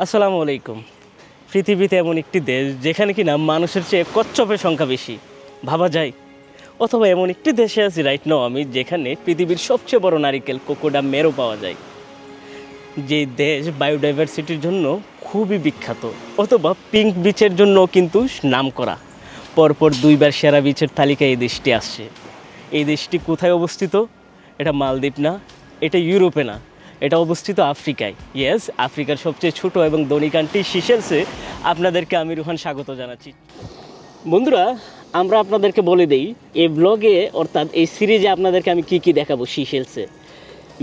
আসসালামু আলাইকুম। পৃথিবীতে এমন একটি দেশ যেখানে কিনা মানুষের চেয়ে কচ্ছপের সংখ্যা বেশি। ভাবা যায়। অথবা এমন একটি দেশে আছি রাইট নাও আমি যেখানে পৃথিবীর সবচেয়ে বড় নারিকেল কোকোডা মেরো পাওয়া যায়। যে দেশ বায়োডাইভার্সিটির জন্য খুবই বিখ্যাত, অথবা পিঙ্ক বিচের জন্য কিন্তু নাম করা পরপর দুইবার সেরা বিচের তালিকায় এই দেশটি আসছে। এই দেশটি কোথায় অবস্থিত? এটা মালদ্বীপ না, এটা ইউরোপে না। এটা অবস্থিত আফ্রিকায়। ইয়েস আফ্রিকার সবচেয়ে ছোট এবং ধনী কান্ট্রি সিশেলসে আপনাদেরকে আমি রুহান স্বাগত জানাচ্ছি। বন্ধুরা, আমরা আপনাদেরকে বলে দেই, এই ব্লগে অর্থাৎ এই সিরিজে আপনাদেরকে আমি কি কি দেখাবো সিশেলসে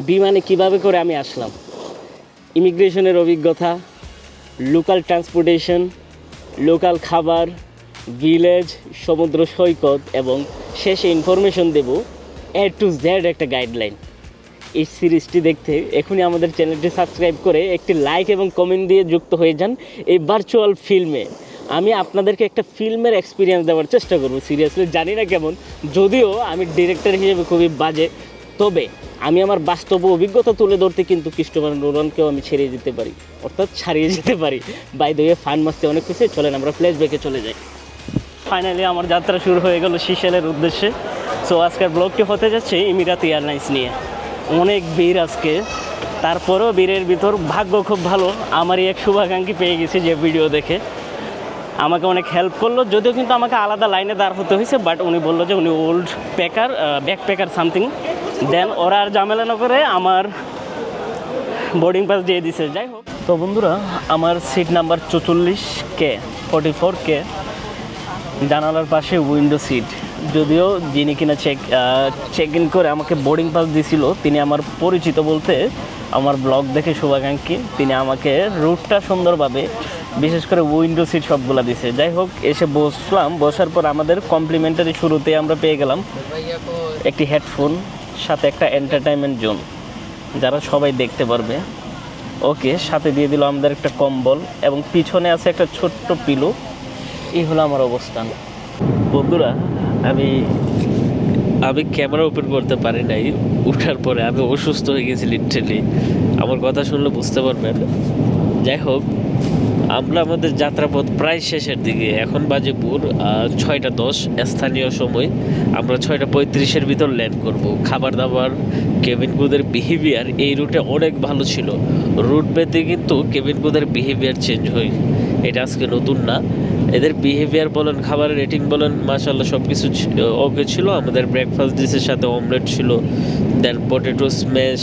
বিমানে কীভাবে করে আমি আসলাম? ইমিগ্রেশনের অভিজ্ঞতা লোকাল ট্রান্সপোর্টেশন লোকাল খাবার ভিলেজ সমুদ্র সৈকত এবং শেষে ইনফরমেশন দেব এ টু জেড একটা গাইডলাইন এই সিরিজটি দেখতে এখনই আমাদের চ্যানেলটি সাবস্ক্রাইব করে একটি লাইক এবং কমেন্ট দিয়ে যুক্ত হয়ে যান এই ভার্চুয়াল ফিল্মে আমি আপনাদেরকে একটা ফিল্মের এক্সপিরিয়েন্স দেওয়ার চেষ্টা করব সিরিয়াসলি জানি না কেমন, যদিও আমি ডিরেক্টর হিসেবে খুবই বাজে, তবে আমি আমার বাস্তব অভিজ্ঞতা তুলে ধরতে কিন্তু ক্রিস্টোফার নোলনকেও আমি ছেড়িয়ে দিতে পারি, অর্থাৎ ছাড়িয়ে যেতে পারি। বাই দ্য ফান মাস্তে অনেক কিছু চলেন আমরা ফ্ল্যাশ ব্যাকে চলে যাই। ফাইনালি আমার যাত্রা শুরু হয়ে গেল সিশেলের উদ্দেশ্যে। সো আজকের ব্লগটি হতে যাচ্ছে ইমিরাত এয়ারলাইন্স নিয়ে। অনেক ভিড় আজকে। তারপরেও বীরের ভিতর ভাগ্য খুব ভালো। আমারই এক শুভাকাঙ্ক্ষী পেয়ে গেছি যে ভিডিও দেখে। আমাকে অনেক হেল্প করল, যদিও কিন্তু আমাকে আলাদা লাইনে দাঁড় হতে হয়েছে বাট উনি বলল যে উনি old packer back packer something then ওরা আর ঝামেলা না করে আমার বোর্ডিং পাস দিয়ে দিছে। যাই হোক। তো বন্ধুরা, আমার সিট নাম্বার চৌচল্লিশ কে ফর্টি ফোর কে জানালার পাশে উইন্ডো সিট যদিও যিনি কিনা চেক চেক ইন করে আমাকে বোর্ডিং পাস দিছিল, তিনি আমার পরিচিত বলতে আমার ব্লগ দেখে শুভাকাঙ্ক্ষী। তিনি আমাকে রুটটা সুন্দরভাবে, বিশেষ করে উইন্ডো সিট সবগুলা দিছে। যাই হোক, এসে বসলাম। বসার পর আমাদের কমপ্লিমেন্টারি শুরুতে আমরা পেয়ে গেলাম একটি হেডফোন সাথে একটা এন্টারটেনমেন্ট জোন যারা সবাই দেখতে পারবে। ওকে, সাথে দিয়ে দিল আমাদের একটা কম্বল এবং পিছনে আছে একটা ছোট্ট পিলো এই হলো আমার অবস্থান। বন্ধুরা আমি আমি ক্যামেরা ওপেন করতে পারি নাই। উঠার পরে আমি অসুস্থ হয়ে গেছি লিটারেলি আমার কথা শুনলে বুঝতে পারবেন। যাই হোক, আমরা আমাদের যাত্রাপথ প্রায় শেষের দিকে। এখন বাজে পুর ছয়টা দশ, স্থানীয় সময়। আমরা ছয়টা পঁয়ত্রিশের ভিতর ল্যান্ড করব। খাবার দাবার কেবিন কুদের বিহেভিয়ার এই রুটে অনেক ভালো ছিল। রুট পেতে কিন্তু কেবিন কুদের বিহেভিয়ার চেঞ্জ হয় এটা আজকে নতুন না। এদের বিহেভিয়ার বলেন, খাবারের রেটিং বলেন মাশাল্লাহ সব কিছু ওকে ছিল। আমাদের ব্রেকফাস্ট ডিশের সাথে অমলেট ছিল দেন পটেটো স্ম্যাশ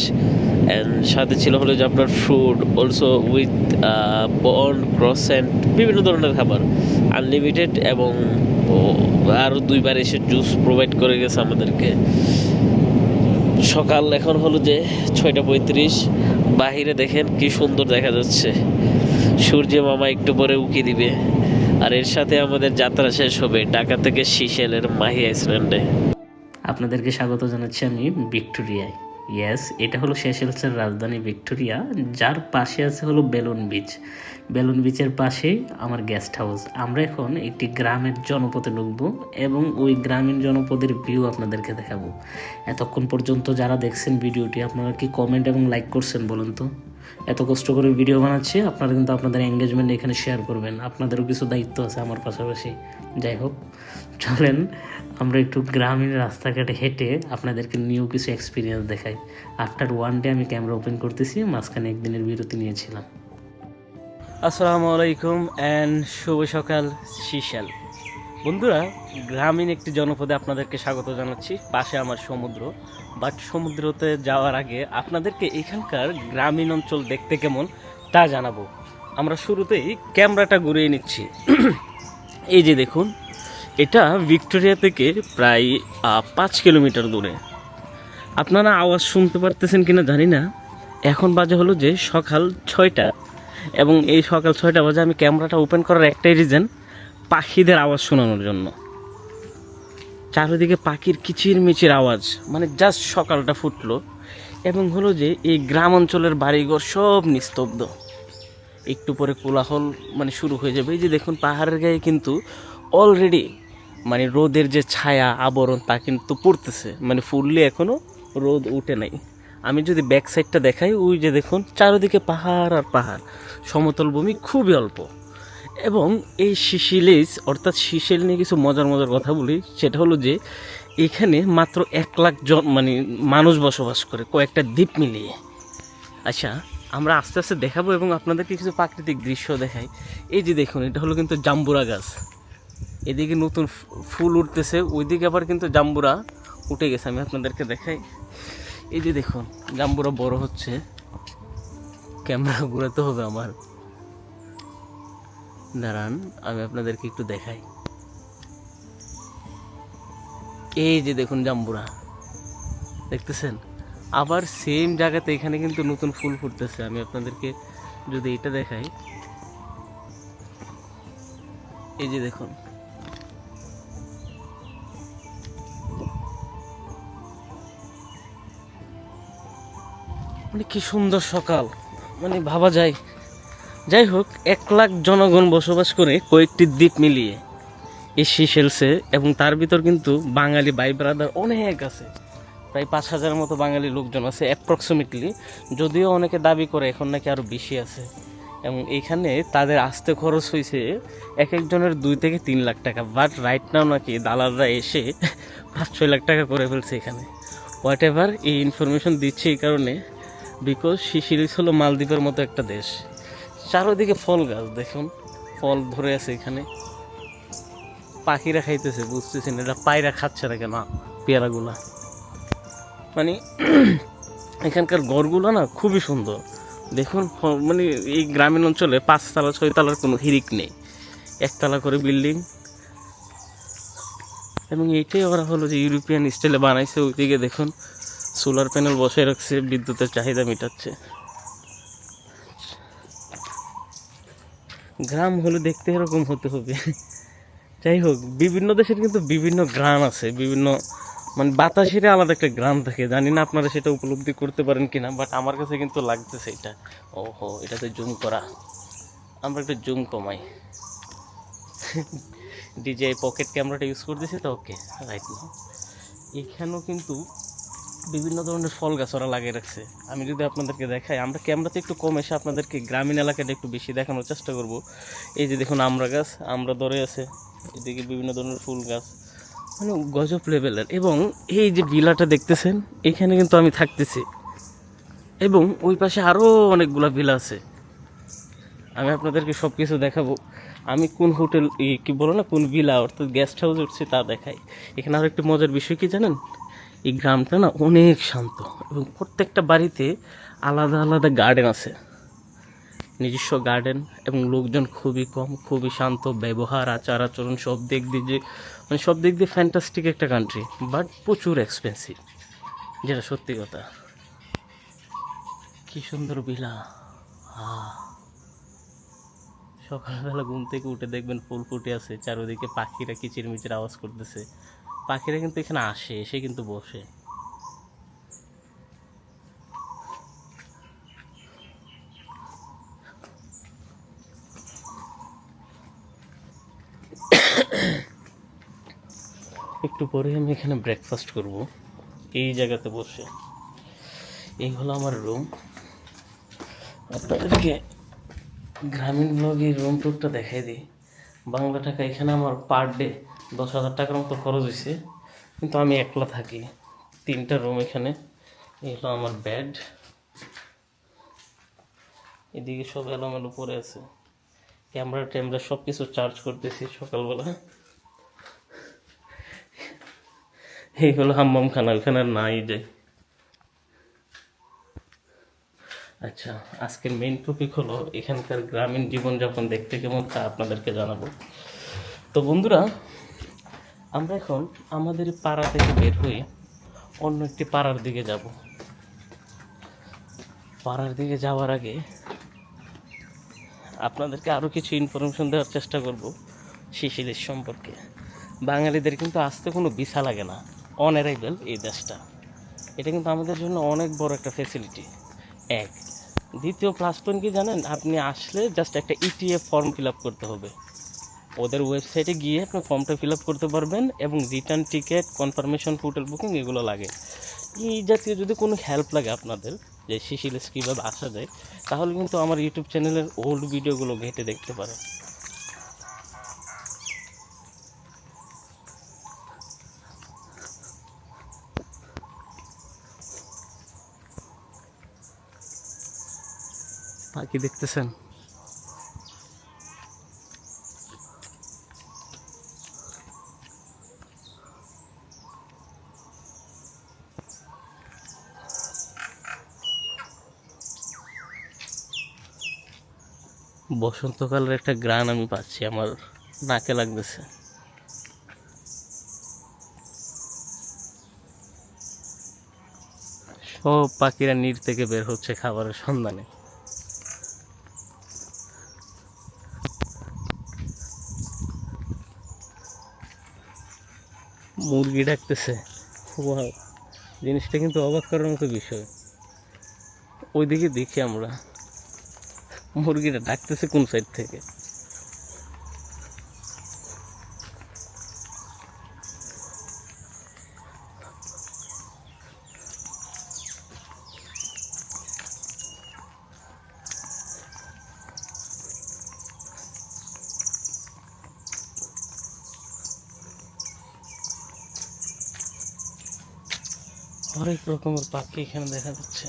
অ্যান্ড সাথে ছিল হলো যে আপনার fruit also with bun croissant বিভিন্ন ধরনের খাবার। আনলিমিটেড এবং আরও দুইবার এসে জুস প্রোভাইড করে গেছে আমাদেরকে। সকাল এখন হলো যে ছয়টা পঁয়ত্রিশ। বাহিরে দেখেন কি সুন্দর দেখা যাচ্ছে। সূর্য মামা একটু পরে উকি দিবে। আর এর সাথে আমাদের যাত্রা শেষ হবে ঢাকা থেকে সিশেলের মাহি আইসল্যান্ডে। আপনাদেরকে স্বাগত জানাচ্ছি আমি ভিক্টোরিয়ায়। ইয়েস এটা হলো সেশেলসের রাজধানী ভিক্টোরিয়া, যার পাশে আছে হলো বেলুন বিচ। বেলুন বিচের পাশেই আমার গেস্ট হাউস আমরা এখন একটি গ্রামের জনপদে ঢুকবো এবং ওই গ্রামীণ জনপদের ভিউ আপনাদেরকে দেখাবো। এতক্ষণ পর্যন্ত যারা দেখছেন ভিডিওটি, আপনারা কি কমেন্ট এবং লাইক করছেন বলুন তো? এত কষ্ট করে ভিডিও বানাচ্ছি, আপনারা কিন্তু আপনাদের এঙ্গেজমেন্ট এখানে শেয়ার করবেন। আপনাদেরও কিছু দায়িত্ব আছে আমার পাশাপাশি। যাই হোক, চলেন, আমরা একটু গ্রামীণ রাস্তাঘাটে হেঁটে আপনাদেরকে নিউ কিছু এক্সপিরিয়েন্স দেখাই। আফটার ওয়ান ডে আমি ক্যামেরা ওপেন করতেছি, মাঝখানে একদিনের বিরতি নিয়েছিলাম। আসসালামু আলাইকুম অ্যান্ড শুভ সকাল, শিশাল। বন্ধুরা, গ্রামীণ একটি জনপদে আপনাদেরকে স্বাগত জানাচ্ছি। পাশে আমার সমুদ্র। বাট সমুদ্রতে যাওয়ার আগে আপনাদেরকে এখানকার গ্রামীণ অঞ্চল দেখতে কেমন তা জানাব। আমরা শুরুতেই ক্যামেরাটা ঘুরিয়ে নিচ্ছি। এই যে দেখুন, এটা ভিক্টোরিয়া থেকে প্রায় পাঁচ কিলোমিটার দূরে। আপনারা আওয়াজ শুনতে পারতেছেন কিনা জানি না। এখন বাজে হলো যে সকাল ছয়টা। এবং এই সকাল ছয়টা বাজে আমি ক্যামেরাটা ওপেন করার একটাই রিজন পাখিদের আওয়াজ শোনানোর জন্য। চারিদিকে পাখির কিচির মিচির আওয়াজ মানে জাস্ট সকালটা ফুটলো এবং হলো যে এই গ্রাম অঞ্চলের বাড়িঘর সব নিস্তব্ধ। একটু পরে কোলাহল মানে শুরু হয়ে যাবে। এই যে দেখুন, পাহাড়ের গায়ে কিন্তু অলরেডি মানে রোদের যে ছায়া, আবরণ তা কিন্তু পড়তেছে। মানে ফুললে এখনও রোদ উঠে নাই। আমি যদি ব্যাক সাইডটা দেখাই, ওই যে দেখুন, চারিদিকে পাহাড় আর পাহাড়। সমতল ভূমি খুবই অল্প। এবং এই শিশিলেজ অর্থাৎ শিশিল নিয়ে কিছু মজার মজার কথা বলি, সেটা হলো যে এখানে মাত্র এক লাখ জন মানে মানুষ বসবাস করে, কয়েকটা দ্বীপ মিলিয়ে। আচ্ছা আমরা আস্তে আস্তে দেখাবো এবং আপনাদেরকে কিছু প্রাকৃতিক দৃশ্য দেখাই। এই যে দেখুন, এটা হলো কিন্তু জাম্বুরা গাছ। এদিকে নতুন ফুল উঠতেছে, ওইদিকে আবার কিন্তু জাম্বুরা উঠে গেছে, আমি আপনাদেরকে দেখাই। এই যে দেখুন, জাম্বুরা বড় হচ্ছে। ক্যামেরা ঘুরাতে হবে আমার। দাঁড়ান, আমি আপনাদেরকে একটু দেখাই। এই যে দেখুন জাম্বুরা, দেখতেছেন? আবার সেম জায়গাতে এখানে কিন্তু নতুন ফুল ফুটতেছে। আমি আপনাদেরকে যদি এটা দেখাই। এই যে দেখুন। মানে কি সুন্দর সকাল। মানে ভাবা যায় যাই হোক এক লাখ জনগণ বসবাস করে কয়েকটি দ্বীপ মিলিয়ে। এই সিশেলসে এবং তার ভিতর কিন্তু বাঙালি ভাই ব্রাদার অনেক আছে। প্রায় পাঁচ হাজারের মতো বাঙালি লোকজন আছে অ্যাপ্রক্সিমেটলি যদিও অনেকে দাবি করে এখন নাকি আরও বেশি আছে। এবং এইখানে তাদের আসতে খরচ হয়েছে এক একজনের দুই থেকে তিন লাখ টাকা। বাট রাইট নাও নাকি দালালরা এসে পাঁচ ছয় লাখ টাকা করে ফেলছে এখানে। হোয়াট এভার এই ইনফরমেশন দিচ্ছে এই কারণে বিকজ শিশিরিস হলো মালদ্বীপের মতো একটা দেশ। চারোদিকে ফল গাছ, দেখুন। ফল ধরে আছে এখানে। পাখিরা খাইতেছে, বুঝতেছেন? এটা পায়রা খাচ্ছে না কেন, পেয়ারাগুলা? মানে এখানকার ঘরগুলো না খুবই সুন্দর। দেখুন মানে এই গ্রামীণ অঞ্চলে পাঁচতলা, ছয়তলার কোনো হিরিক নেই। একতলা করে বিল্ডিং। এবং এইটাই ওরা হলো যে ইউরোপিয়ান স্টাইলে বানাইছে, ওইদিকে দেখুন, সোলার প্যানেল বসে রাখছে, বিদ্যুতের চাহিদা মেটাচ্ছে। গ্রাম হলে দেখতে এরকম হতে হবে। যাই হোক, বিভিন্ন দেশের কিন্তু বিভিন্ন গ্রাম আছে, বিভিন্ন মানে বাতাসের আলাদা একটা গ্রাম থাকে। জানি না আপনারা সেটা উপলব্ধি করতে পারেন কিনা বাট আমার কাছে কিন্তু লাগতেছে এটা। ওহো, এটাতে জুম করা। আমরা একটু জুম কমাই। ডিজে পকেট ক্যামেরাটা ইউজ করতেছি তো ওকে রাইট এখানেও কিন্তু বিভিন্ন ধরনের ফল গাছ ওরা লাগিয়ে রাখছে। আমি যদি আপনাদেরকে দেখাই, আমরা ক্যামেরাতে একটু কম এসে আপনাদেরকে গ্রামীণ এলাকাটা একটু বেশি দেখানোর চেষ্টা করব। এই যে দেখুন আমরা গাছ, আমরা ধরে আছে। এদিকে বিভিন্ন ধরনের ফুল গাছ। মানে গজব লেভেলের। এবং এই যে বিলাটা দেখতেছেন, এখানে কিন্তু আমি থাকতেছি। এবং ওই পাশে আরও অনেকগুলা বিলা আছে। আমি আপনাদেরকে সব কিছু দেখাবো। আমি কোন হোটেল কি বলো না, কোন ভিলা অর্থাৎ গেস্ট হাউস উঠছি তা দেখাই। এখানে আরও একটু মজার বিষয় কি জানেন? এই গ্রামটা না অনেক শান্ত এবং প্রত্যেকটা বাড়িতে আলাদা আলাদা গার্ডেন আছে। নিজস্ব গার্ডেন এবং লোকজন খুবই কম, খুবই শান্ত, ব্যবহার, আচার আচরণ সব দিক দিয়ে যে মানে সব দিক দিয়ে ফ্যান্টাস্টিক একটা কান্ট্রি বাট প্রচুর এক্সপেন্সিভ যেটা সত্যি কথা। কি সুন্দর বিলা সকালবেলা ঘুম থেকে উঠে দেখবেন ফুল ফুটে আছে, চারিদিকে পাখিরা কিচিরমিচির আওয়াজ করতেছে। পাখিরা কিন্তু এখানে আসে, এসে কিন্তু বসে। একটু পরে আমি এখানে ব্রেকফাস্ট করব। এই জায়গাতে বসে। এই হলো আমার রুম আপনাদেরকে গ্রামীণ ব্লগে রুম টুরটা দেখাই দিই। বাংলা টাকা এখানে আমার পার ডে দশ হাজার টাকার মতো খরচ হয়েছে। কিন্তু আমি একলা থাকি। তিনটা রুম এখানে। এই হলো আমার বেড এদিকে সব এলোমেলো পড়ে আছে। ক্যামেরা ট্যামেরা সব কিছু চার্জ করতেছি সকালবেলা। এই হলো হাম্মাম খানা ওখানে নাই যাই। আচ্ছা আজকের মেইন টপিক হলো এখানকার গ্রামীণ জীবনযাপন দেখতে কেমন তা আপনাদেরকে জানাব। তো বন্ধুরা আমরা এখন আমাদের পাড়া থেকে বের হয়ে অন্য একটি পাড়ার দিকে যাব। পাড়ার দিকে যাওয়ার আগে আপনাদেরকে আরও কিছু ইনফরমেশন দেওয়ার চেষ্টা করব শিশিদের সম্পর্কে। বাঙালিদের কিন্তু আসতে কোনো ভিসা লাগে না অন অ্যারাইভেল এই দেশটা। এটা কিন্তু আমাদের জন্য অনেক বড় একটা ফেসিলিটি এক, দ্বিতীয় প্লাস পয়েন্ট কি জানেন? আপনি আসলে জাস্ট একটা ইটিএফ ফর্ম ফিল আপ করতে হবে। ওদের ওয়েবসাইটে গিয়ে আপনি ফর্মটা ফিল আপ করতে পারবেন এবং return ticket confirmation hotel booking এগুলো লাগে। এই জাতীয় যদি কোনো হেল্প লাগে আপনাদের, যে শিশিলেস কীভাবে আসা যায়, তাহলে কিন্তু আমার ইউটিউব চ্যানেলের ওল্ড ভিডিওগুলো ঘেঁটে দেখতে পারেন। পাখি দেখতেছেন? বসন্তকালের একটা গ্রান আমি পাচ্ছি, আমার নাকে লাগতেছে। সব পাখিরা নীর থেকে বের হচ্ছে খাবারের সন্ধানে। মুরগি ডাকতেছে। জিনিসটা কিন্তু অবাক করার মতো বিষয়। ওইদিকে দেখি আমরা। মুরগিটা ডাকতেছে কোন সাইড থেকে? অনেক রকমের পাখি এখানে দেখা যাচ্ছে।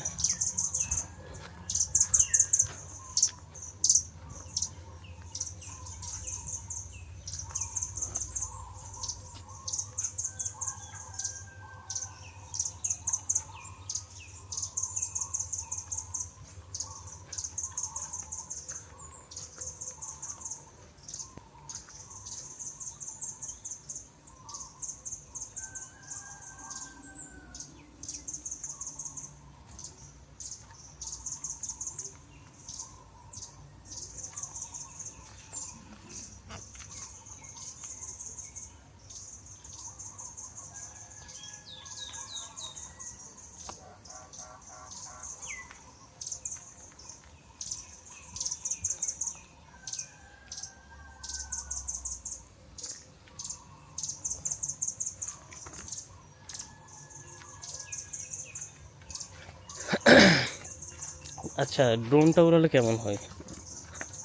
আচ্ছা ড্রোনটা উড়ালে কেমন হয়?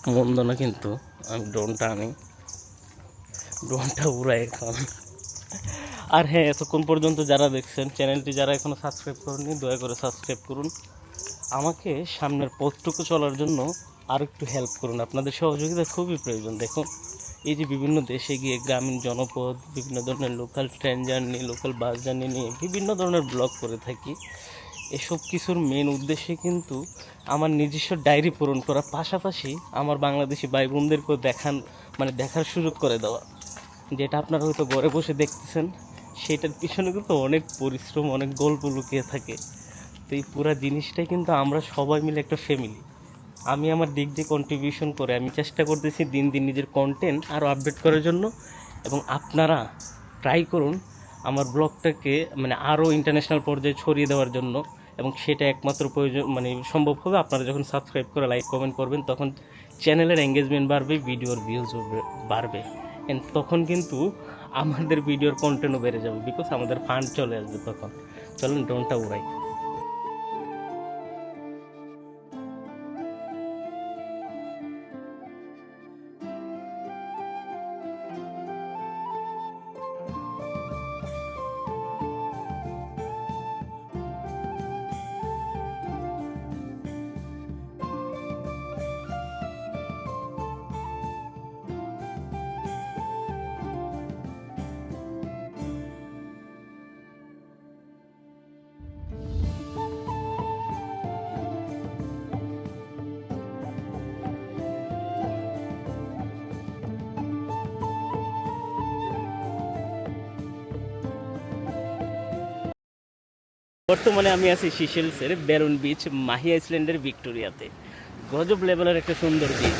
মন্দ না কিন্তু, আমি ড্রোনটা আনি। ড্রোনটা উড়াই এখন। আর হ্যাঁ এতক্ষণ পর্যন্ত যারা দেখছেন চ্যানেলটি যারা এখনও সাবস্ক্রাইব করেননি, দয়া করে সাবস্ক্রাইব করুন। আমাকে সামনের পথটুকু চলার জন্য আর একটু হেল্প করুন। আপনাদের সহযোগিতা খুবই প্রয়োজন। দেখুন, এই যে বিভিন্ন দেশে গিয়ে গ্রামীণ জনপদ, বিভিন্ন ধরনের local train journey local bus journey নিয়ে বিভিন্ন ধরনের ব্লগ করে থাকি। এসব কিছুর মেন উদ্দেশ্যে কিন্তু আমার নিজস্ব ডায়েরি পূরণ করার পাশাপাশি আমার বাংলাদেশি ভাই বোনদেরকেও দেখান মানে দেখার সুযোগ করে দেওয়া। যেটা আপনারা হয়তো ঘরে বসে দেখতেছেন, সেটার পিছনে কিন্তু অনেক পরিশ্রম, অনেক গল্প লুকিয়ে থাকে। তো এই পুরা জিনিসটাই কিন্তু আমরা সবাই মিলে একটা ফ্যামিলি আমি আমার দিক দিয়ে কন্ট্রিবিউশন করে আমি চেষ্টা করতেছি দিন দিন নিজের কন্টেন্ট আরও আপডেট করার জন্য। এবং আপনারা ট্রাই করুন আমার ব্লগটাকে মানে আরও ইন্টারন্যাশনাল পর্যায়ে ছড়িয়ে দেওয়ার জন্য। এবং সেটা একমাত্র প্রয়োজন মানে সম্ভব হবে আপনারা যখন সাবস্ক্রাইব করে লাইক কমেন্ট করবেন, তখন চ্যানেলের এঙ্গেজমেন্ট বাড়বে ভিডিওর ভিউজও বাড়বে। অ্যান্ড তখন কিন্তু আমাদের ভিডিওর কন্টেন্টও বেড়ে যাবে বিকজ আমাদের ফান্ড চলে আসবে তখন। চলুন ড্রোনটা উড়াই। বর্তমানে আমি আছি সিশেলসের বেরুন বিচ মাহি আইসল্যান্ডের ভিক্টোরিয়াতে গজব লেভেলের একটা সুন্দর বিচ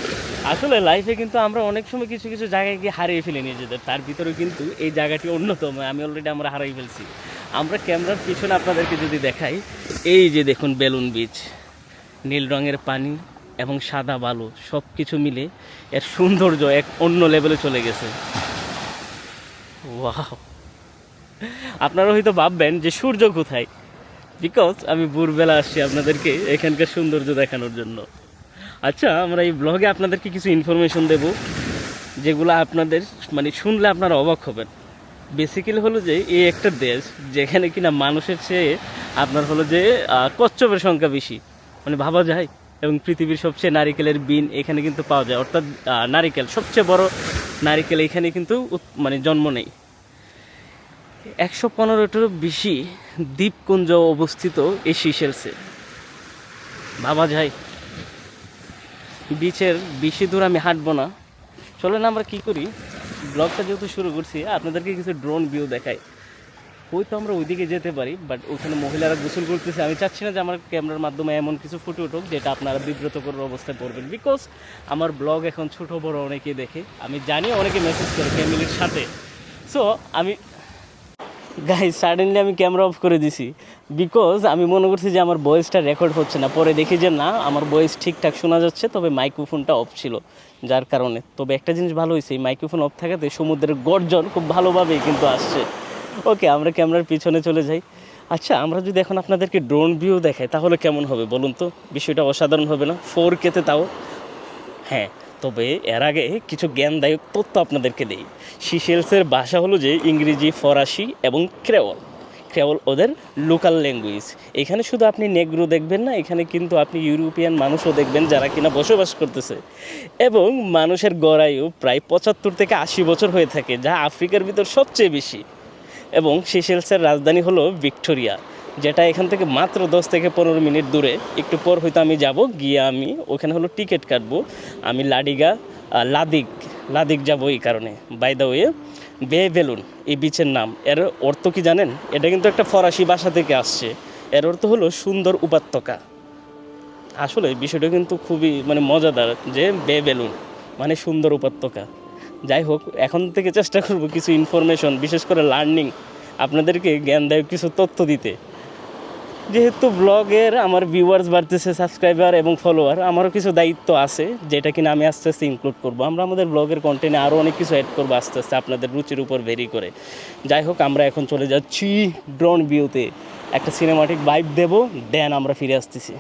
আসলে লাইফে কিন্তু আমরা অনেক সময় কিছু কিছু জায়গায় গিয়ে হারিয়ে ফেলি নিজেদের। তার ভিতরে কিন্তু এই জায়গাটি অন্যতম। আমি অলরেডি আমরা হারিয়ে ফেলছি। আমরা ক্যামেরার পিছনে আপনাদেরকে যদি দেখাই, এই যে দেখুন বেলুন বিচ নীল রঙের পানি এবং সাদা বালু সব কিছু মিলে এর সৌন্দর্য এক অন্য লেভেলে চলে গেছে। ওয়াও আপনারা হয়তো ভাববেন যে সূর্য কোথায়? বিকজ আমি ভোরবেলা আসছি আপনাদেরকে এখানকার সৌন্দর্য দেখানোর জন্য। আচ্ছা আমরা এই ব্লগে আপনাদেরকে কিছু ইনফরমেশন দেব, যেগুলো আপনাদের মানে শুনলে আপনারা অবাক হবেন। বেসিক্যালি হলো যে, এই একটা দেশ যেখানে কিনা মানুষের চেয়ে আপনার হলো যে কচ্ছপের সংখ্যা বেশি। মানে ভাবা যায়? এবং পৃথিবীর সবচেয়ে নারিকেলের বিন এখানে কিন্তু পাওয়া যায়। অর্থাৎ নারিকেল, সবচেয়ে বড় নারিকেল এখানে কিন্তু মানে জন্ম নেই একশো পনেরোটারও বেশি দ্বীপপুঞ্জ অবস্থিত এই সিশেলসে ভাবা যায় বিচের বেশি দূর আমি হাঁটবো না। চলেন আমরা কি করি? ব্লগটা যেহেতু শুরু করছি, আপনাদেরকে কিছু ড্রোন ভিউ দেখাই। হয়তো আমরা ওইদিকে যেতে পারি বাট ওখানে মহিলারা গোসল করতেছে। আমি চাচ্ছি না যে আমার ক্যামেরার মাধ্যমে এমন কিছু ফুটে উঠুক যেটা আপনারা বিব্রত করার অবস্থায় পড়বেন। বিকজ আমার ব্লগ এখন ছোট, বড় অনেকেই দেখে। আমি জানি অনেকে মেসেজ করে ফ্যামিলির সাথে। সো আমি গাই সাডেনলি আমি ক্যামেরা অফ করে দিছি। বিকজ আমি মনে করছি যে আমার ভয়েসটা রেকর্ড হচ্ছে না। পরে দেখি যে না, আমার ভয়েস ঠিকঠাক শোনা যাচ্ছে, তবে মাইক্রোফোনটা অফ ছিল। যার কারণে। তবে একটা জিনিস ভালো হয়েছে, এই মাইক্রোফোন অফ থাকাতে সমুদ্রের গর্জন খুব ভালোভাবেই কিন্তু আসছে। ওকে আমরা ক্যামেরার পিছনে চলে যাই। আচ্ছা আমরা যদি এখন আপনাদেরকে ড্রোন ভিউ দেখাই, তাহলে কেমন হবে বলুন তো? বিষয়টা অসাধারণ হবে না? ফোর কেতে তাও? হ্যাঁ। তবে এর আগে কিছু জ্ঞানদায়ক তথ্য আপনাদেরকে দেই। সিশেলসের ভাষা হলো যে ইংরেজি, ফরাসি এবং ক্রেওল। ক্রেওল ওদের লোকাল ল্যাঙ্গুয়েজ এখানে শুধু আপনি নেগ্রো দেখবেন না, এখানে কিন্তু আপনি ইউরোপিয়ান মানুষও দেখবেন যারা কিনা বসবাস করতেছে। এবং মানুষের গড়ায়ু প্রায় পঁচাত্তর থেকে আশি বছর হয়ে থাকে, যা আফ্রিকার ভিতর সবচেয়ে বেশি। এবং সিশেলসের রাজধানী হলো ভিক্টোরিয়া। যেটা এখান থেকে মাত্র দশ থেকে পনেরো মিনিট দূরে। একটু পর হয়তো আমি যাব, গিয়ে আমি ওখানে হলো টিকিট কাটবো। আমি লাডিগা লাদিক লাদিক যাব এই কারণে। By the way Beau Vallon, এই বিচের নাম। এর অর্থ কি জানেন? এটা কিন্তু একটা ফরাসি ভাষা থেকে আসছে। এর অর্থ হলো সুন্দর উপত্যকা। আসলে বিষয়টা কিন্তু খুবই মানে মজাদার যে বে বেলুন মানে সুন্দর উপত্যকা। যাই হোক, এখন থেকে চেষ্টা করব কিছু ইনফরমেশন বিশেষ করে লার্নিং আপনাদেরকে জ্ঞানদায়ক কিছু তথ্য দিতে। যেহেতু ব্লগের আমার ভিউয়ার্স বাড়তেছে সাবস্ক্রাইবার এবং ফলোয়ার আমারও কিছু দায়িত্ব আছে, যেটা কিনা আমি আস্তে আস্তে ইনক্লুড করব। আমরা আমাদের ব্লগের কন্টেন্টে আরও অনেক কিছু অ্যাড করব আস্তে আস্তে, আপনাদের রুচির উপর ভেরি করে। যাই হোক, আমরা এখন চলে যাচ্ছি ড্রোন ভিউতে একটা সিনেমাটিক বাইক দেবো দেন আমরা ফিরে আসতেছি।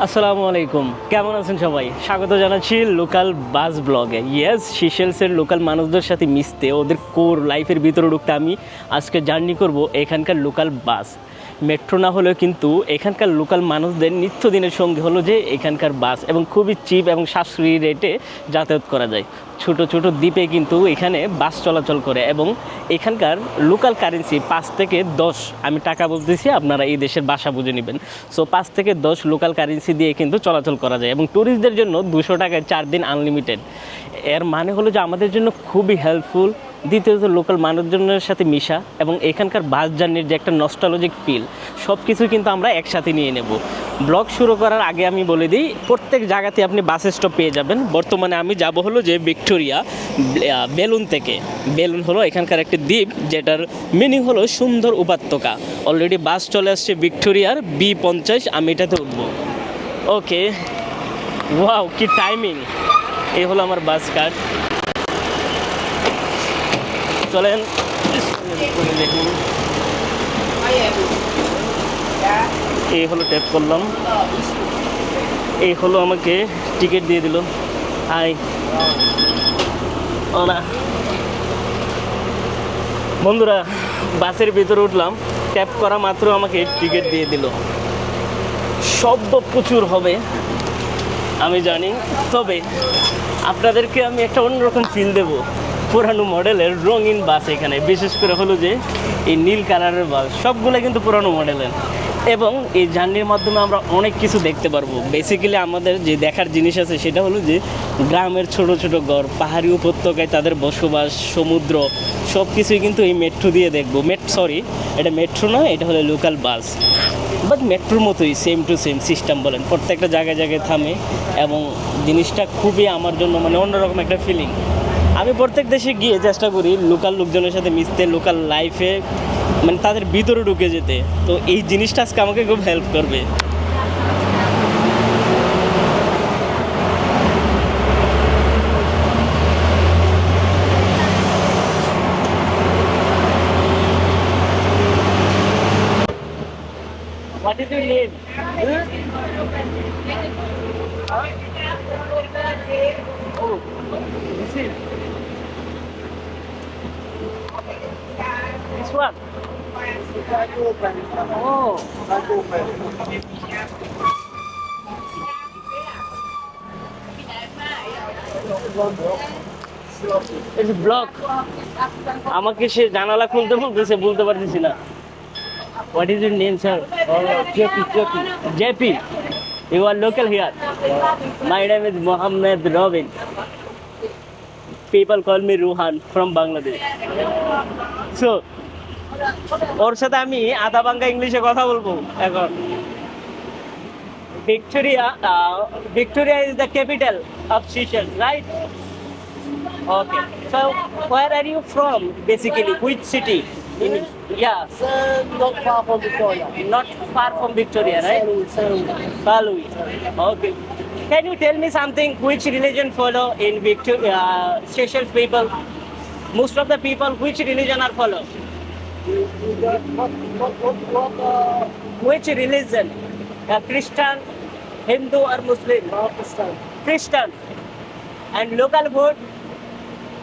আসসালামু আলাইকুম। কেমন আছেন সবাই? স্বাগত জানাচ্ছি লোকাল বাস ব্লগে। ইয়েস সিশেলসের লোকাল মানুষদের সাথে মিশতে, ওদের কোর লাইফের ভিতরে ঢুকতে আমি আজকে জার্নি করব এখানকার লোকাল বাস। মেট্রো না হলেও কিন্তু এখানকার লোকাল মানুষদের নিত্যদিনের সঙ্গে হলো যে এখানকার বাস এবং খুবই চিপ এবং সাশ্রয়ী রেটে যাতায়াত করা যায়। ছোট ছোট দ্বীপে কিন্তু এখানে বাস চলাচল করে এবং এখানকার লোকাল কারেন্সি পাঁচ থেকে দশ, আমি টাকা বলতেছি, আপনারা এই দেশের বাসা বুঝে নেবেন। সো পাঁচ থেকে দশ লোকাল কারেন্সি দিয়ে কিন্তু চলাচল করা যায় এবং ট্যুরিস্টদের জন্য দুশো টাকায় চার দিন আনলিমিটেড এর মানে হলো যে আমাদের জন্য খুবই হেল্পফুল দ্বিতীয়ত লোকাল মানুষজনের সাথে মিশা এবং এখানকার বাস জার্নির যে একটা নস্টালজিক ফিল সব কিছু কিন্তু আমরা একসাথে নিয়ে নেব। ব্লগ শুরু করার আগে আমি বলে দিই, প্রত্যেক জায়গাতে আপনি বাস স্টপ পেয়ে যাবেন। বর্তমানে আমি যাব হলো যে ভিক্টোরিয়া বেলুন থেকে। বেলুন হলো এখানকার একটি দ্বীপ, যেটার মিনিং হলো সুন্দর উপত্যকা। অলরেডি বাস চলে আসছে ভিক্টোরিয়ার বি পঞ্চাশ, আমি এটাতে উঠবো। ওকে ওয়াও কি টাইমিং এই হলো আমার বাস কার্ড চলেন। এই হলো ট্যাপ করলাম। এই হলো আমাকে টিকিট দিয়ে দিল। হাই ওরা বন্ধুরা, বাসের ভিতরে উঠলাম। ট্যাপ করা মাত্র আমাকে টিকিট দিয়ে দিল। শব্দ প্রচুর হবে, আমি জানি। তবে আপনাদেরকে আমি একটা অন্যরকম ফিল দেব। পুরানো মডেলের রঙিন বাস এখানে, বিশেষ করে হলো যে এই নীল কালারের বাস সবগুলো কিন্তু পুরানো মডেলের। এবং এই জার্নির মাধ্যমে আমরা অনেক কিছু দেখতে পারব। বেসিক্যালি আমাদের যে দেখার জিনিস আছে সেটা হলো যে গ্রামের ছোট ছোট ঘর, পাহাড়ি উপত্যকায় তাদের বসবাস, সমুদ্র সব কিছুই কিন্তু এই মেট্রো দিয়ে দেখব। মেট সরি এটা মেট্রো না এটা হলো লোকাল বাস বাট মেট্রোর মতোই সেম টু সেম সিস্টেম বলেন। প্রত্যেকটা জায়গায় জায়গায় থামে এবং জিনিসটা খুবই আমার জন্য মানে অন্যরকম একটা ফিলিং আমি প্রত্যেক দেশে গিয়ে চেষ্টা করি লোকাল লোকজনের সাথে মিশতে, লোকাল লাইফে মানে তাদের ভিতরে ঢুকে যেতে তো এই জিনিসটা আজকে আমাকে খুব হেল্প করবে What is your name? back open. ব্লক আমাকে সে জানালা খুলতে বলতেছে বলতে পারতেছি না। What is your name sir JP JP you are local here my name is Mohammad Robin people call me Ruhan from Bangladesh so ওর সাথে আমি আধা বাঙ্গা ইংলিশে কথা বলব এখন Victoria Victoria is the capital of Seychelles right okay so where are you from basically which city in yeah Uh, not far from Victoria. not far from Victoria, right? Salui. Okay. Can you tell me something? Which religion follow in Victoria? Uh, Seychelles people. Most of the people, which religion are follow? Which religion? A Christian, Hindu or Muslim? Protestant. Christian. And local food?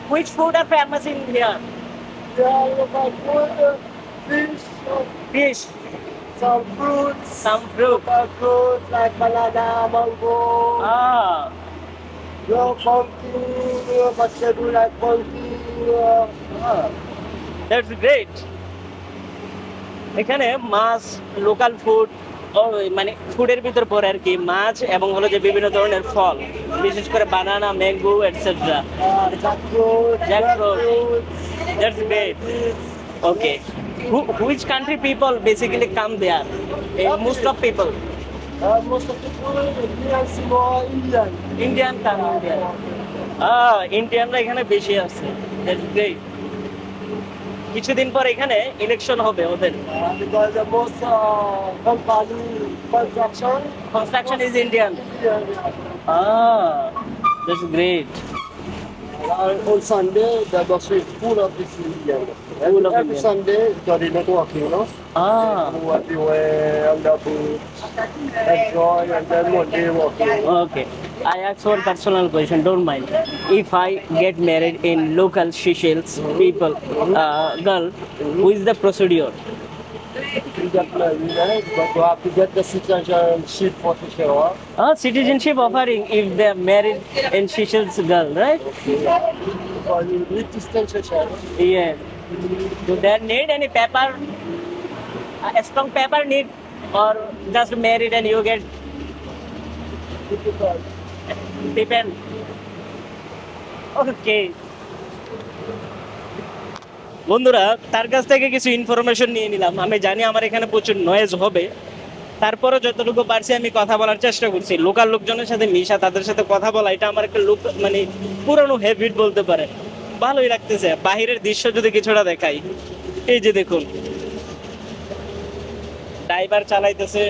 Which food are famous in here? Yeah, local food, uh, fish. Uh, fish. Some fruits. Some fruit. Local like banana, mango. Ah. No pumpkin, but they do like pumpkin. ah. That's great. এখানে মাছ local food মানে ফুডের ভিতর পড়ে আর কি, মাছ এবং হলো যে বিভিন্ন ধরনের ফল, বিশেষ করে banana mango etcetera okay which country people basically come there most of people. Indian Indian ইন্ডিয়ানরা এখানে বেশি আছে. দ্যাটস গ্রেট কিছুদিন পর এখানে ইলেকশন হবে ওদের। Construction is Indian great Uh, on Sunday, the bus is full of this Indian. Full of Every Indian. Sunday, because they're not working, you know. Ah, Go everywhere on the beach, enjoy, and then day working. okay. I ask one personal question, don't mind. If I get married in local Seychelles people, uh, girl, who is the procedure? You get married, right? But you have to get the citizenship for the. Ah, citizenship offering if they are married and in Seychelles girl, right? Because you need citizenship. Yes. Do they need any paper? A strong paper need or just married and you get depend. Okay. বন্ধুরা, তার কাছ থেকে কিছু information নিয়ে নিলাম। আমি জানি আমার এখানে প্রচুর নয়েজ হবে। তারপরে যতটুকু পারছি আমি কথা বলার চেষ্টা করছি। লোকাল লোকজনের সাথে মিশা, তাদের সাথে কথা বলা, এটা আমার একটা লোক মানে পুরনো হ্যাবিট বলতে পারে। ভালোই লাগতেছে। বাহিরের দৃশ্য যদি কিছুটা দেখাই, এই যে দেখুন। ড্রাইভার চালাইতেছে।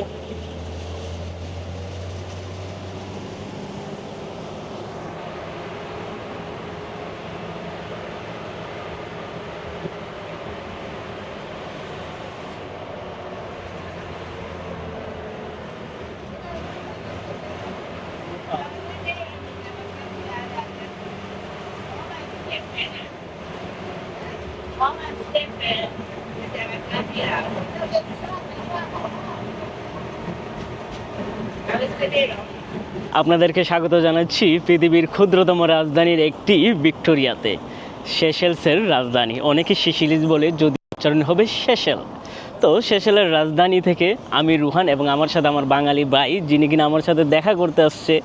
আপনাদেরকে স্বাগত জানাচ্ছি পৃথিবীর ক্ষুদ্রতম রাজধানীর একটি ভিক্টোরিয়াতে সেশেলসের রাজধানী। অনেকে শিশিলিস বলে, যদি উচ্চারণ হবে শেষেল তো শেষেলের রাজধানী থেকে আমি রুহান এবং আমার সাথে আমার বাঙালি ভাই, যিনি কিনা আমার সাথে দেখা করতে আসছে,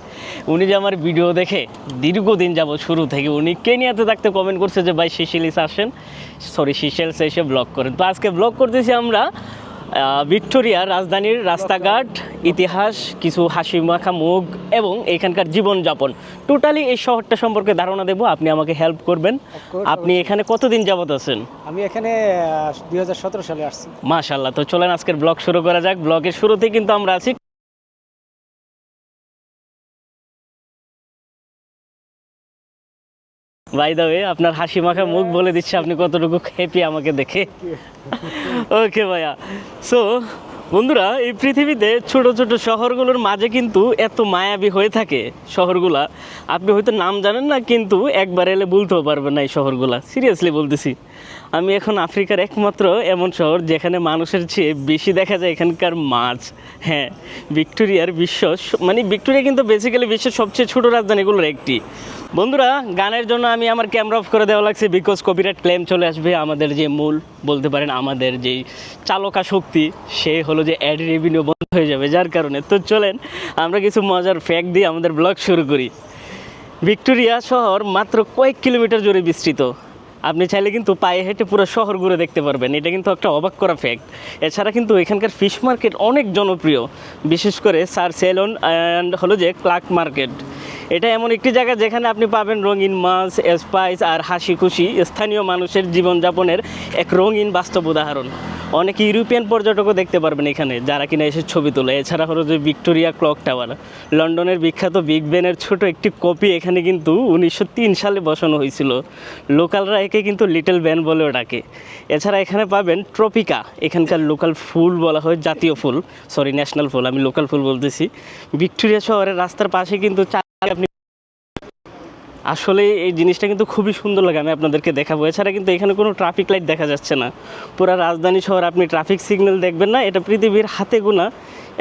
উনি যে আমার ভিডিও দেখে দীর্ঘদিন যাব শুরু থেকে উনি কেনিয়াতে থাকতে কমেন্ট করছে যে, ভাই শিশিলিস আসেন। সরি সিসেলস এসে ব্লগ করেন। তো আজকে ব্লগ করতেছি আমরা ভিক্টোরিয়ার রাজধানীর রাস্তাঘাট ইতিহাস কিছু হাসি মাখা মুখ এবং এখানকার জীবনযাপন। টোটালি এই শহরটা সম্পর্কে ধারণা দেব আপনি আমাকে হেল্প করবেন। আপনি এখানে কতদিন যাবত আছেন? আমি এখানে দুই হাজার সতেরো সালে আসছি। মাশাল্লাহ তো চলেন আজকের ব্লগ শুরু করা যাক। ব্লগের শুরুতেই কিন্তু আমরা আছি। বাই দা ওয়ে আপনার হাসি মাখা মুখ বলে দিচ্ছে, আপনি কতটুকু হ্যাপি আমাকে দেখে। ওকে ভাইয়া। সো বন্ধুরা, এই পৃথিবীতে ছোট ছোট শহরগুলোর মাঝে কিন্তু এত মায়াবী হয়ে থাকে শহরগুলা। আপনি হয়তো নাম জানেন না, কিন্তু একবার এলে বলতেও পারবেন না এই শহরগুলা। সিরিয়াসলি বলতেছি। আমি এখন আফ্রিকার একমাত্র এমন শহর যেখানে মানুষের চেয়ে বেশি দেখা যায় এখানকার মাছ। হ্যাঁ ভিক্টোরিয়ার বিশ্ব মানে ভিক্টোরিয়া কিন্তু বেসিক্যালি বিশ্বের সবচেয়ে ছোট রাজধানীগুলোর একটি। বন্ধুরা, গানের জন্য আমি আমার ক্যামেরা অফ করে দেওয়া লাগছে বিকজ কপিরাইট ক্লেম চলে আসবে আমাদের যে মূল, বলতে পারেন আমাদের যেই চালকা শক্তি, সে হলো যে অ্যাড রেভিনিউ বন্ধ হয়ে যাবে। যার কারণে তো চলেন, আমরা কিছু মজার ফ্যাক্ট দিয়ে আমাদের ব্লগ শুরু করি। ভিক্টোরিয়া শহর মাত্র কয়েক কিলোমিটার জুড়ে বিস্তৃত। আপনি চাইলে কিন্তু পায়ে হেঁটে পুরো শহর ঘুরে দেখতে পারবেন। এটা কিন্তু একটা অবাক করা ফ্যাক্ট এছাড়া কিন্তু এখানকার ফিশ মার্কেট অনেক জনপ্রিয়। বিশেষ করে সার সেলন অ্যান্ড হলো যে ক্লার্ক মার্কেট এটা এমন একটি জায়গা যেখানে আপনি পাবেন রঙিন মাছ স্পাইস আর হাসি খুশি স্থানীয় মানুষের জীবনযাপনের এক রঙিন বাস্তব উদাহরণ। অনেক ইউরোপিয়ান পর্যটকও দেখতে পারবেন এখানে, যারা কিনা এসে ছবি তোলে। এছাড়া হলো যে ভিক্টোরিয়া ক্লক টাওয়ার। লন্ডনের বিখ্যাত বিগ বেনের ছোট একটি কপি এখানে কিন্তু উনিশশো তিন সালে বসানো হয়েছিল। লোকালরা একে কিন্তু লিটল ব্যান বলেও ডাকে। এছাড়া এখানে পাবেন ট্রপিকা, এখানকার লোকাল ফুল বলা হয়, জাতীয় ফুল। সরি ন্যাশনাল ফুল, আমি লোকাল ফুল বলতেছি। ভিক্টোরিয়া শহরের রাস্তার পাশে কিন্তু আপনি আসলে এই জিনিসটা কিন্তু খুবই সুন্দর লাগে, আমি আপনাদেরকে দেখাবো। এছাড়া কিন্তু এখানে কোনো ট্রাফিক লাইট দেখা যাচ্ছে না। পুরা রাজধানী শহর আপনি ট্রাফিক সিগন্যাল দেখবেন না, এটা পৃথিবীর হাতে গোনা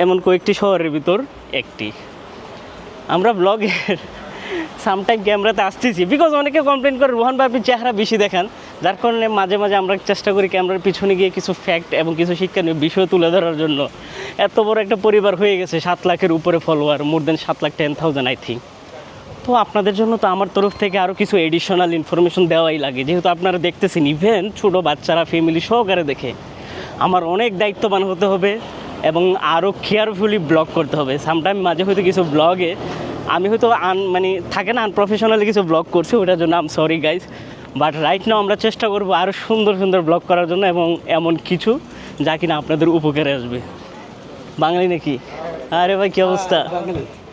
এমন কয়েকটি শহরের ভিতর একটি। আমরা ব্লগের সামটাইম ক্যামেরাতে আসতেছি। বিকজ অনেকে কমপ্লেন করে, রোহান ভাই চেহারা বেশি দেখান। যার কারণে মাঝে মাঝে আমরা চেষ্টা করি ক্যামেরার পিছনে গিয়ে কিছু ফ্যাক্ট এবং কিছু শিক্ষণীয় বিষয় তুলে ধরার জন্য। এত বড় একটা পরিবার হয়ে গেছে, সাত লাখের উপরে ফলোয়ার মোর দেন সাত lakh ten thousand I think তো আপনাদের জন্য তো আমার তরফ থেকে আরও কিছু এডিশনাল ইনফরমেশন দেওয়াই লাগে। যেহেতু আপনারা দেখতেছেন ইভেন ছোটো বাচ্চারা ফ্যামিলি সহকারে দেখে। আমার অনেক দায়িত্ববান হতে হবে এবং আরও কেয়ারফুলি ব্লগ করতে হবে। সামটাইম মাঝে হয়তো কিছু ব্লগে আমি হয়তো আন মানে থাকে না আনপ্রফেশনালি কিছু ব্লগ করছি ওটার জন্য আম sorry guys but right now আমরা চেষ্টা করব আরও সুন্দর সুন্দর ব্লগ করার জন্য এবং এমন কিছু যা কিনা আপনাদের উপকারে আসবে। বাঙালি নাকি? আরে ভাই কী অবস্থা?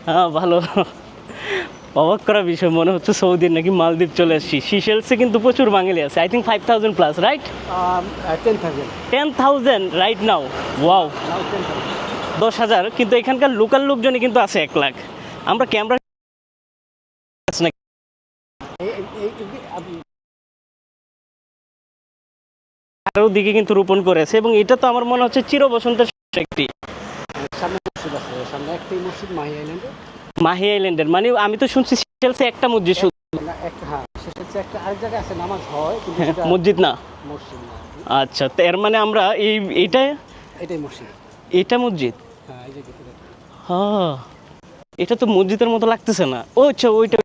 হ্যাঁ ভালো। অবাক করা বিষয় মনে হচ্ছে সৌদির নাকি মালদ্বীপ চলে আসছি। সিশেলসে কিন্তু প্রচুর বাঙালি আছে I think five thousand plus right ten thousand right now wow দশ হাজার কিন্তু এখানকার লোকাল লোকজনই কিন্তু আছে এক লাখ। আমরা ক্যামেরা দিকে কিন্তু রোপণ করেছে এবং এটা তো আমার মনে হচ্ছে চির বসন্তের একটি মাহি আইল্যান্ডের। মানে আমি তো শুনছি একটা মসজিদ শুধু। হ্যাঁ হয় হ্যাঁ, মসজিদ না? আচ্ছা তো এর মানে আমরা এই এইটা এটাই মসজিদ। এটা মসজিদ? হ্যাঁ। এটা তো মসজিদের মতো লাগতেছে না। ও আচ্ছা ওইটা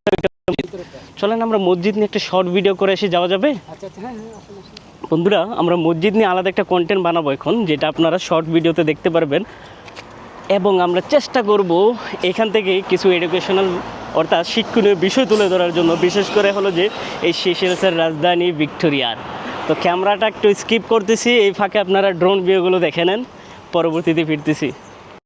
চলেন আমরা মসজিদ নিয়ে একটা শর্ট ভিডিও করে এসে যাওয়া যাবে? আচ্ছা আচ্ছা হ্যাঁ হ্যাঁ বন্ধুরা আমরা মসজিদ নিয়ে আলাদা একটা কন্টেন্ট বানাবো এখন যেটা আপনারা শর্ট ভিডিওতে দেখতে পারবেন। এবং আমরা চেষ্টা করব এখান থেকে কিছু এডুকেশনাল অর্থাৎ শিক্ষণীয় বিষয় তুলে ধরার জন্য বিশেষ করে হলো যে এই সেশেলসের রাজধানী ভিক্টোরিয়ার। তো ক্যামেরাটা একটু স্কিপ করতেছি এই ফাঁকে আপনারা ড্রোন ভিউগুলো দেখে নেন পরবর্তীতে ফিরতেছি।